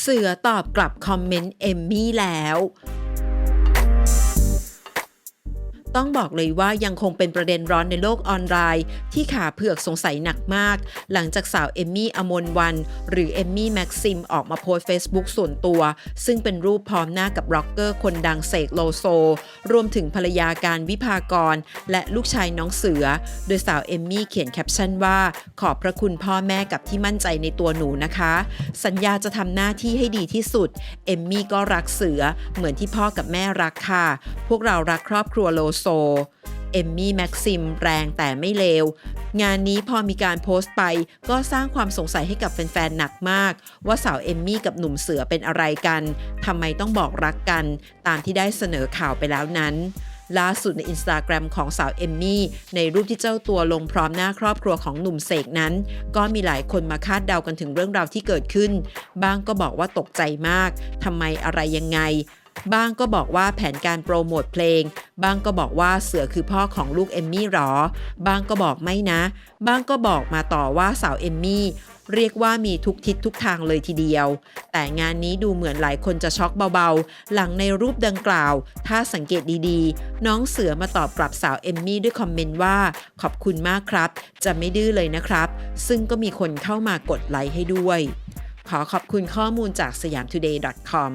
เสือตอบกลับคอมเมนต์เอมมี่แล้ว ต้องบอกเลยว่ายังคงเป็นประเด็นร้อนในโลกออนไลน์ ที่ขาเผือกสงสัยหนักมาก หลังจากสาวเอมมี่อมนวัน หรือเอมมี่แม็กซิมออกมาโพสต์ Facebook ส่วนตัว ซึ่งเป็นรูปพร้อมหน้ากับร็อกเกอร์คนดังเสกโลโซ รวมถึงภรรยาการวิภากร และลูกชายน้องเสือ โดยสาวเอมมี่เขียนแคปชั่นว่า ขอบพระคุณพ่อแม่กับที่มั่นใจในตัวหนูนะคะ สัญญาจะทำหน้าที่ให้ดีที่สุดเอมมี่ก็รักเสือเหมือนที่พ่อกับแม่รักค่ะ พวกเรารักครอบครัวโลโซเอมมี่แม็กซิมแรงแต่ไม่เลว งานนี้พอมีการโพสต์ไปก็สร้างความสงสัยให้กับแฟนๆ หนักมาก ว่าสาวเอมมี่กับหนุ่มเสือเป็นอะไรกันทำไมต้องบอกรักกัน ตามที่ได้เสนอข่าวไปแล้วนั้นล่าสุดในอินสตาแกรมของสาวเอมมี่ในรูปที่เจ้าตัวลงพร้อมหน้าครอบครัวของหนุ่มเสกนั้น ก็มีหลายคนมาคาดเดากันถึงเรื่องราวที่เกิดขึ้นบ้างก็บอกว่าตกใจมากทำไมอะไรยังไง บ้างก็บอกว่าแผนการโปรโมทเพลง บ้างก็บอกว่าเสือคือพ่อของลูกเอมมี่หรอ บ้างก็บอกไม่นะ บ้างก็บอกมาต่อว่าสาวเอมมี่ เรียกว่ามีทุกทิศทุกทางเลยทีเดียว แต่งานนี้ดูเหมือนหลายคนจะช็อกเบาๆ หลังในรูปดังกล่าว ถ้าสังเกตดีๆ น้องเสือมาตอบกลับสาวเอมมี่ด้วยคอมเมนต์ว่า ขอบคุณมากครับ จะไม่ดื้อเลยนะครับ ซึ่งก็มีคนเข้ามากดไลค์ให้ด้วย ขอขอบคุณข้อมูลจากสยาม today.com